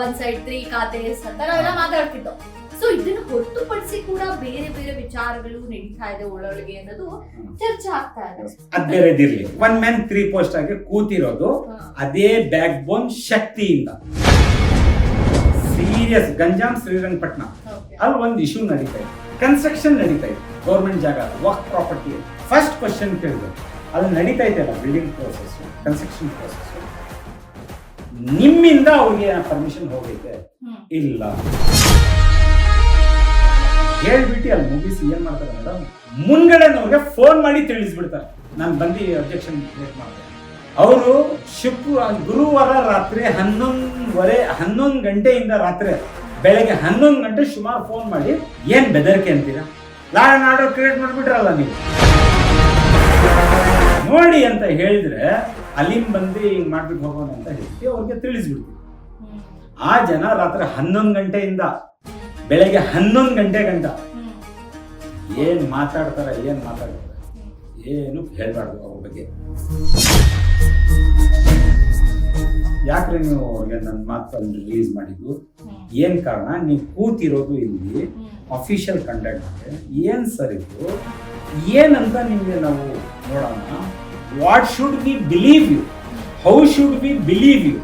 One side three ಖಾತೆ ನಾವೆಲ್ಲ ಮಾತಾಡ್ತಿದ್ದೋ. So ಇದನ್ನ ಹೊರತುಪಡಿಸಿ ಕೂಡ ಬೇರೆ ಬೇರೆ ವಿಚಾರಗಳು ನಡೀತಾ ಇದೆ ಒಳೊಳಗೆ ಅನ್ನೋದು ಚರ್ಚೆ ಆಗ್ತಾ ಇದೆ. ಅದ್ ಬೇರೆದಿರ್ಲಿ. ಒನ್ ಮ್ಯಾನ್ ತ್ರೀ ಪೋಸ್ಟ್ ಆಗಿ ಕೂತಿರೋದು. ಅದೇ ಬ್ಯಾಕ್ ಬೋನ್ ಶಕ್ತಿಯಿಂದ ಸೀರಿಯಸ್ ಗಂಜಾಮ್ ಶ್ರೀರಂಗಪಟ್ಟಣ. ಅಲ್ಲಿ ಒಂದು ಇಶ್ಯೂ ನಡೀತಾ ಇದೆ. ಕನ್ಸ್ಟ್ರಕ್ಷನ್ ನಡೀತಾ ಇದೆ. ಗೌರ್ಮೆಂಟ್ ಜಾಗ ವರ್ಕ್ ಪ್ರಾಪರ್ಟಿ ಫಸ್ಟ್ ಕ್ವಶನ್ ಕೇಳಿದ್ರು. ಅದು ನಡೀತಾ ಇದೆಯಲ್ಲ ಬಿಲ್ಡಿಂಗ್ ಪ್ರೋಸೆಸ್ ಕನ್ಸ್ಟ್ರಕ್ಷನ್ ಪ್ರೋಸೆಸ್ ನಿಮ್ಮಿಂದ ಅವ್ರಿಗೆ ಪರ್ಮಿಷನ್ ಹೋಗೈತೆ. ಇಲ್ಲ. ಹೇಳ್ಬಿಟ್ಟು ಅಲ್ಲಿ ಮುಗಿಸಿ ಏನ್ ಮಾಡ್ತಾರೆ ಮೇಡಮ್ ಮುಂದ್ಗಡೆನವ್ರಿಗೆ ಫೋನ್ ಮಾಡಿ ತಿಳಿಸ್ಬಿಡ್ತಾರೆ. ನಾನು ಬಂದು ಅಬ್ಜೆಕ್ಷನ್ ಕ್ರಿಯೇಟ್ ಮಾಡ್ತೇನೆ. ಅವರು ಶುಕ್ರ ಗುರುವಾರ ರಾತ್ರಿ ಹನ್ನೊಂದುವರೆ ಹನ್ನೊಂದು ಗಂಟೆಯಿಂದ ರಾತ್ರಿ ಬೆಳಗ್ಗೆ ಹನ್ನೊಂದು ಗಂಟೆ ಸುಮಾರು ಫೋನ್ ಮಾಡಿ ಏನ್ ಬೆದರಿಕೆ ಅಂತೀರಾ? ಲಾ ಆರ್ಡರ್ ಕ್ರಿಯೇಟ್ ಮಾಡಿಬಿಟ್ರಲ್ಲ ನೀವು. ನೋಡಿ ಅಂತ ಹೇಳಿದ್ರೆ ಅಲ್ಲಿಂದ ಬಂದು ಹಿಂಗ್ ಮಾಡ್ಬಿಟ್ಟು ಹೋಗೋಣ ಅಂತ ಹೇಳಿ ಅವ್ರಿಗೆ ತಿಳಿಸ್ಬಿಡ್ತೀವಿ. ಆ ಜನ ರಾತ್ರಿ ಹನ್ನೊಂದು ಗಂಟೆಯಿಂದ ಬೆಳಗ್ಗೆ ಹನ್ನೊಂದು ಗಂಟೆ ಗಂಟ ಏನ್ ಮಾತಾಡ್ತಾರ ಏನ್ ಮಾತಾಡ್ತಾರೆ ಏನು ಹೇಳ್ಬಾರ್ದು ಅವ್ರ ಬಗ್ಗೆ. ಯಾಕ್ರೆ ನೀವು ನನ್ನ ಮಾತನ್ನು ರಿಲೀಸ್ ಮಾಡಿದ್ದು? ಏನು ಕಾರಣ? ನೀವು ಕೂತಿರೋದು ಇಲ್ಲಿ. ಅಫಿಷಿಯಲ್ ಕಂಡಕ್ಟ್ ಏನ್ ಸರ್ ಇದು? ಏನಂತ ನಿಮಗೆ ನಾವು ನೋಡೋಣ? What should be believe you how should be believe you